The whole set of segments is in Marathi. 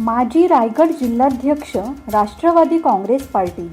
माजी रायगड जिल्हाध्यक्ष राष्ट्रवादी काँग्रेस पार्टी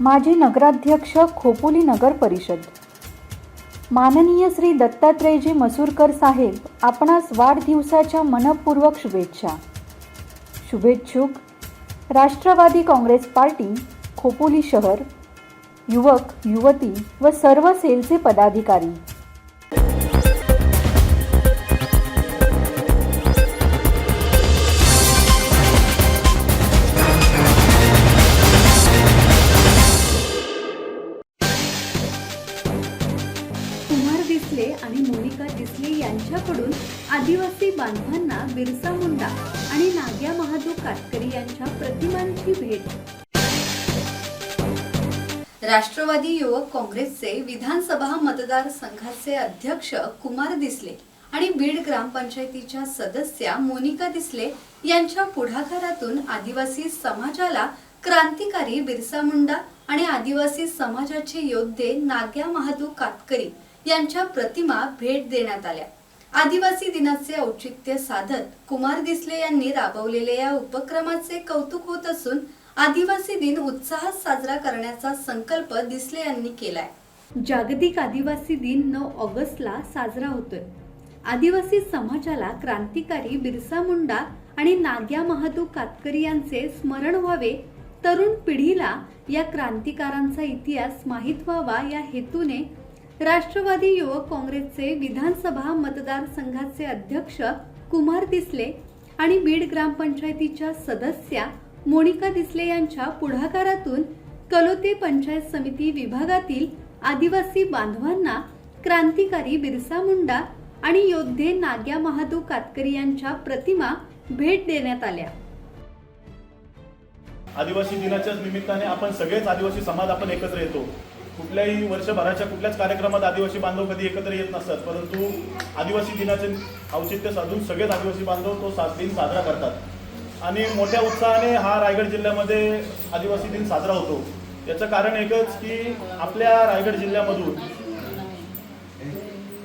माजी नगराध्यक्ष खोपोली नगर परिषद. माननीय श्री दत्तात्रेयजी मसूरकर साहेब आपणास वाढदिवसाच्या मनपूर्वक शुभेच्छा. शुभेच्छुक राष्ट्रवादी काँग्रेस पार्टी खोपोली शहर युवक युवती व सर्व सेलचे पदाधिकारी. आणि मोनिका दिसले यांच्याकडून आदिवासी बांधवांना बिरसा मुंडा आणि नाग्या महादू कातकरी यांच्या प्रतिमांची भेट. राष्ट्रवादी युवक काँग्रेसचे विधानसभा मतदारसंघाचे अध्यक्ष कुमार दिसले आणि बीड ग्रामपंचायतीच्या सदस्या मोनिका दिसले यांच्या पुढाकारातून आदिवासी समाजाला क्रांतिकारी बिरसा मुंडा आणि आदिवासी समाजाचे योद्धे नाग्या महादू कातकरी यांच्या प्रतिमा भेट देण्यात आल्या. आदिवासी दिनाचे औचित्य साधत कुमार दिसले यांनी राबवलेल्या या उपक्रमाचे कौतुक होत असून आदिवासी दिन उत्साहात साजरा करण्याचा संकल्प दिसले यांनी केलाय. जागतिक आदिवासी दिन नऊ ऑगस्टला साजरा होतोय. आदिवासी समाजाला क्रांतिकारी बिरसा मुंडा आणि नाग्या महादू कातकरी यांचे स्मरण व्हावे तरुण पिढीला या क्रांतिकारांचा इतिहास माहीत व्हावा या हेतूने राष्ट्रवादी युवक काँग्रेसचे विधानसभा मतदारसंघाचे अध्यक्ष कुमार दिसले आणि बीड ग्रामपंचायतीच्या सदस्या मोनिका दिसले यांच्या पुढाकारातून कलोते पंचायत समिती विभागातील आदिवासी बांधवांना क्रांतिकारी बिरसा मुंडा आणि योद्धे नाग्या महादू कातकरी यांच्या प्रतिमा भेट देण्यात आल्या. आदिवासी दिनाच्याच निमित्ताने आपण सगळेच आदिवासी समाज आपण एकत्र येतो. कुठल्याही वर्षभराच्या कुठल्याच कार्यक्रमात आदिवासी बांधव कधी एकत्र येत नसतात परंतु आदिवासी दिनाचे औचित्य साधून सगळेच आदिवासी बांधव तो सात दिन साजरा करतात. आणि मोठ्या उत्साहाने हा रायगड जिल्ह्यामध्ये आदिवासी दिन साजरा होतो. याचं कारण एकच की आपल्या रायगड जिल्ह्यामधून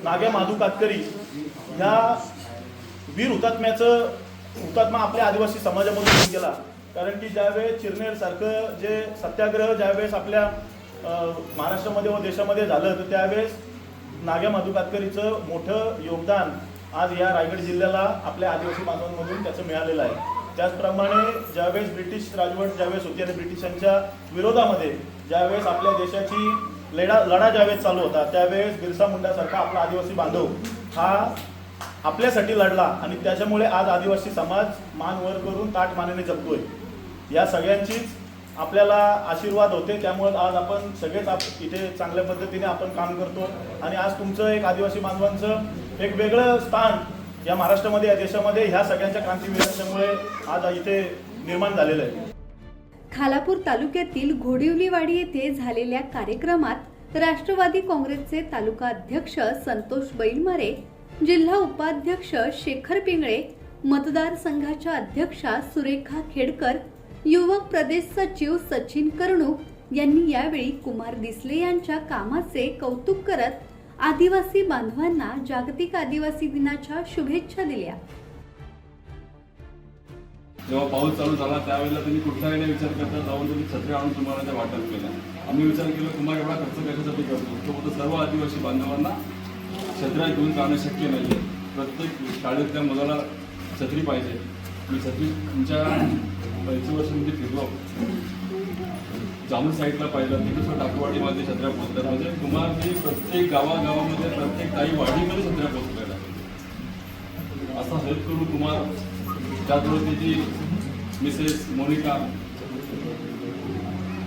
नाग्या माधू कातकरी ह्या वीर हुतात्म्याचं हुतात्मा आपल्या आदिवासी समाजामधून गेला. कारण की ज्यावेळेस चिरनेर सारखं जे सत्याग्रह ज्यावेळेस आपल्या महाराष्ट्रामध्ये व देशामध्ये झालं तर त्यावेळेस नाग्या माधुकातकरीचं मोठं योगदान आज या रायगड जिल्ह्याला आपल्या आदिवासी बांधवांमधून त्याचं मिळालेलं आहे. त्याचप्रमाणे ज्यावेळेस ब्रिटिश राजवट ज्यावेळेस होती आणि ब्रिटिशांच्या विरोधामध्ये ज्यावेळेस आपल्या देशाची लढा लढा ज्यावेळेस चालू होता त्यावेळेस बिरसा मुंडासारखा आपला आदिवासी बांधव हा आपल्यासाठी लढला आणि त्याच्यामुळे आज आदिवासी समाज मान वर करून ताट मानेने जगतोय. या सगळ्यांचीच आपल्याला आशीर्वाद होते त्यामुळे आज आपण सगळेच आप इथे चांगल्या पद्धतीने आपण काम करतो. आणि आज तुमचं एक आदिवासी बांधवांचं एक वेगळं स्थान या महाराष्ट्रामध्ये या देशामध्ये ह्या सगळ्यांच्या क्रांतीवीरांच्यामुळे आज इथे निर्माण झालेलं आहे. खालापूर तालुक्यातील घोडिवलीवाडी येथे झालेल्या कार्यक्रमात राष्ट्रवादी काँग्रेसचे तालुका अध्यक्ष संतोष बैलमारे जिल्हा उपाध्यक्ष शेखर पिंगळे मतदारसंघाच्या अध्यक्षा सुरेखा खेडकर युवक प्रदेश सचिव सचिन कर्णूक यांनी यावेळी कुमार दिसले यांच्या कामाचे कौतुक करत आदिवासी बांधवांना जागतिक आदिवासी दिनाच्या शुभेच्छा दिल्या. जेव्हा पाऊस चालू झाला त्यावेळेला त्यांनी कुठलाही नाही विचार करता जाऊन त्यांनी छत्री आणून तुम्हाला त्या वाटप केलं आम्ही विचार केला कुमार एवढा खर्च कशासाठी करतो? तो फक्त सर्व आदिवासी बांधवांना छत्र्या घेऊन जाणं शक्य नाही आहे प्रत्येक शाळेतल्या मुलाला छत्री पाहिजे. मी छत्री तुमच्या पैसे म्हणजे फिरलो. जामून साईडला पाहिलं. तिथे सुद्धा टाकवाडीमध्ये छत्र्या पोहोचतात म्हणजे कुमार ते प्रत्येक गावागावामध्ये प्रत्येक काही वाडीमध्ये छत्र्या पोचलेल्या असा हेल्प करू कुमार त्याचबरोबर तिची मिसेस मोनिका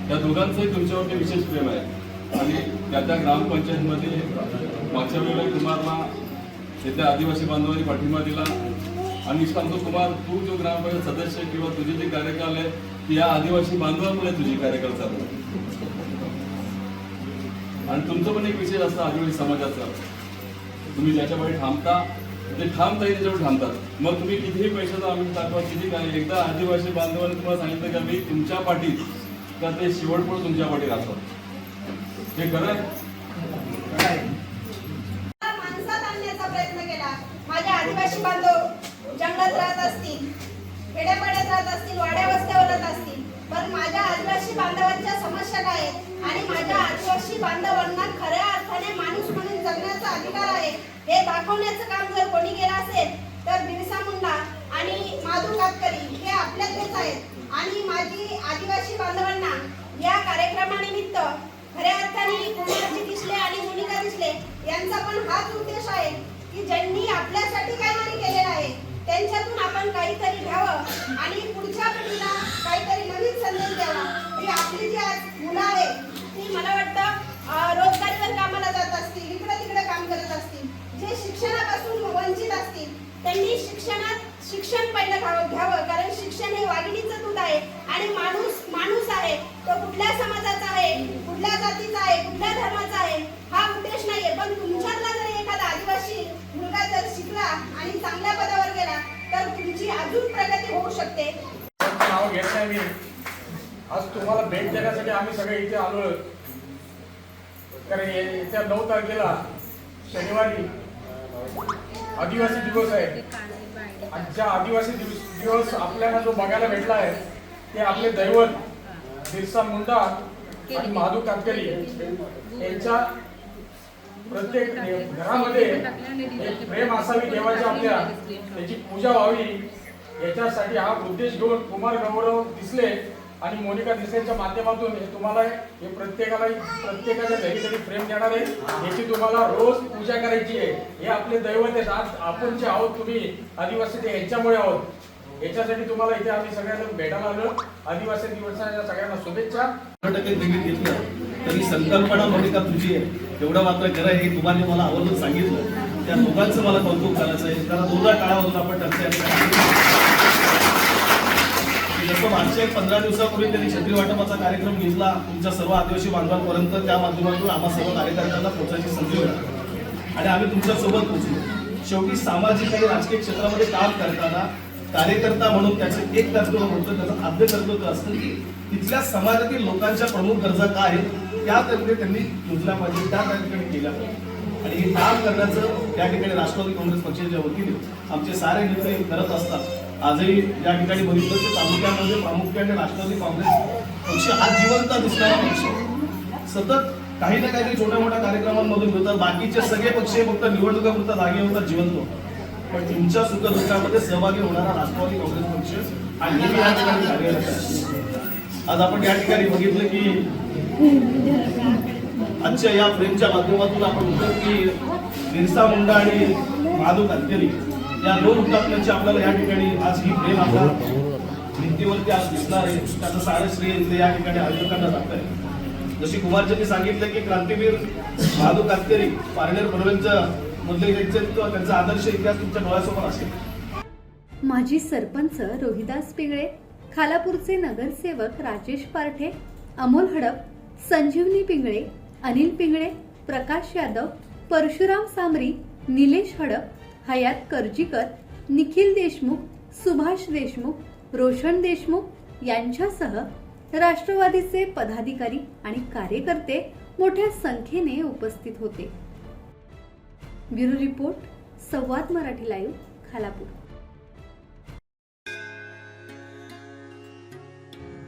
त्या दोघांचंही तुमच्यावरती विशेष प्रेम आहे. आणि त्या त्या ग्रामपंचायतमध्ये मागच्या वेळेला कुमारला तिथल्या आदिवासी बांधवांनी पाठिंबा दिला. आणि सांगतो कुमार तू जो ग्रामपंचायत सदस्य किंवा तुझे जे कार्यकाल आहे ती या आदिवासी बांधवांमुळे तुझी कार्यकाल चालू आणि तुमचं पण एक विशेष असतं आदिवासी समाजाचा. तुम्ही ज्याच्या पाठी थांबता ते ठामताही त्याच्यावर थांबतात मग तुम्ही कितीही पैशाचा आम्ही दाखवा किती काय. एकदा आदिवासी बांधवांनी तुम्हाला सांगितलं का मी तुमच्या पाठीत का ते शेवटपर्यंत तुमच्या पाठी राहतात हे खरं आहे? माणसात आणण्याचा प्रयत्न केला. आदिवासी बांधव जंगलात राहत असतील खेड्यापाड्यात राहत असतील वाड्या वस्त्यावर राहत असतील पण माझ्या आदिवासी बांधवांच्या समस्या काय आहेत? आणि माझ्या आदिवासी बांधवांना खऱ्या अर्थाने माणूस म्हणून जगण्याचा अधिकार आहे हे दाखवण्याचं काम जर कोणी केलं असेल तर बिरसा मुंडा आणि माधू कातकरी हे आपल्यातलेच आहेत. आणि माझी आदिवासी बांधवांना या कार्यक्रमानिमित्त खऱ्या अर्थाने कुमारजी दिसले आणि मोनिका दिसले यांचा पण हाच उद्देश आहे की ज्यांनी आपल्यासाठी काहीतरी केलेलं आहे त्यांच्यातून आपण काहीतरी घ्यावं आणि पुढच्या पिढीला काहीतरी नवीन संदेश द्यावा. ही आपली जी आज मुलं आहे ती मला वाटतं रोजगारीवर कामाला जात असतील इकडे तिकडे काम करत असतील जे शिक्षणापासून वंचित असतील त्यांनी शिक्षणात शिक्षण पहिलं घ्यावं घ्यावं. कारण शिक्षण हे वाघिणीचं दूध आहे आणि माणूस माणूस आहे. तो कुठल्या समाजाचा आहे कुठल्या जातीचा आहे कुठल्या धर्माचा आहे हा उद्देश नाहीये. पण तुमच्यातला जर एखादा आदिवासी मुलगा जर शिकला आणि चांगल्या पदावर गेला तर तुमची अजून प्रगती होऊ शकते. नाव घेत नाही मी. आज तुम्हाला भेट देण्यासाठी आम्ही सगळे इथे आलो कारण ये- येत्या नऊ तारखेला शनिवारी आदिवासी दिवस आहे. आणि ज्या आदिवासी दिवस दिवस आपल्याला जो बघायला भेटला आहे ते आपले दैवत बिरसा मुंडा आणि महादू कातकरी. यांच्या प्रत्येक घरामध्ये एक प्रेम असावी देवाच्या आपल्या त्याची पूजा व्हावी. याच्यासाठी हा उद्देश घेऊन कुमार गौरव दिसले आणि मोनिका दिसलेच्या माध्यमातून हे तुम्हाला हे प्रत्येकाला प्रत्येकाच्या घरी तरी प्रेम देणार आहे. याची तुम्हाला रोज पूजा करायची आहे. हे आपले दैवत आहेत. आज आपण जे आहोत तुम्ही आदिवासी ते यांच्यामुळे आहोत. याच्यासाठी तुम्हाला इथे आम्ही सगळ्यांना भेटायला आलो. आदिवासी दिवसाच्या सगळ्यांना शुभेच्छा. शंभर घेतलं. तरी संकल्पना मोनिका तुझी आहे? एवढं मात्र खरं आहे हे तुम्हाला मला आवर्जून सांगितलं. त्या दोघांचं मला कौतुक करायचं आहे. कारण दोघा काळामधून आपण टर्चे जसं मागच्या एक पंधरा दिवसापूर्वी त्यांनी छत्री वाटपाचा कार्यक्रम घेतला तुमच्या सर्व आदिवासी बांधवांपर्यंत त्या माध्यमातून आम्हा सर्व कार्यकर्त्यांना पोहोचायची संधी मिळाली. आणि आम्ही तुमच्यासोबत पोहोचलो. शेवटी सामाजिक आणि राजकीय क्षेत्रामध्ये काम करताना कार्यकर्ता म्हणून त्याचं एक कर्तव्य होतं त्याचं आद्य कर्तव्य असतं की तिथल्या समाजातील लोकांच्या प्रमुख गरजा काय आहेत? त्या त्यांनी त्यांनी योजल्या पाहिजे त्या त्या ठिकाणी केल्या पाहिजे आणि हे काम करण्याचं त्या ठिकाणी राष्ट्रवादी काँग्रेस पक्षाच्या वतीने आमचे सारे नेते करत असतात. आजही या ठिकाणी बघितलं तर तालुक्यामध्ये प्रामुख्याने राष्ट्रवादी काँग्रेस पक्ष हा जिवंत दिसणारा पक्ष. सतत काही ना काही छोट्या मोठ्या कार्यक्रमांमधून होतात बाकीचे सगळे पक्ष हे फक्त निवडणुकापुरता जागे होतात जिवंत होतात. पण तुमच्या सुख दुःखामध्ये सहभागी होणारा राष्ट्रवादी काँग्रेस पक्ष नेहमी या ठिकाणी आज आपण या ठिकाणी बघितलं की आजच्या या फ्रेमच्या माध्यमातून आपण बघतो की बिरसा मुंडा आणि माधव कातकरी या दोन हुतात्म्यांची आपल्याला या ठिकाणी आज ही फ्रेम आपल्या भिंतीवरती आज दिसणार आहे. त्याचं सारे श्रेय इथे या ठिकाणी आयोजकांना जात आहे. जशी कुमारजींनी सांगितलं की क्रांतीवीर महादू कातकरी पारनेर पनवेलचं मधले व्यक्तित्व त्यांचा आदर्श इतिहास तुमच्या डोळ्यासमोर असेल. माजी सरपंच रोहिदास पिगळे खालापूरचे नगरसेवक राजेश पारठे अमोल हडप संजीवनी पिंगळे अनिल पिंगळे प्रकाश यादव परशुराम सामरी निलेश हडप हयात करजीकर निखिल देशमुख सुभाष देशमुख रोशन देशमुख यांच्यासह राष्ट्रवादीचे पदाधिकारी आणि कार्यकर्ते मोठ्या संख्येने उपस्थित होते. Bureau report Samvad Marathi live Khalapur.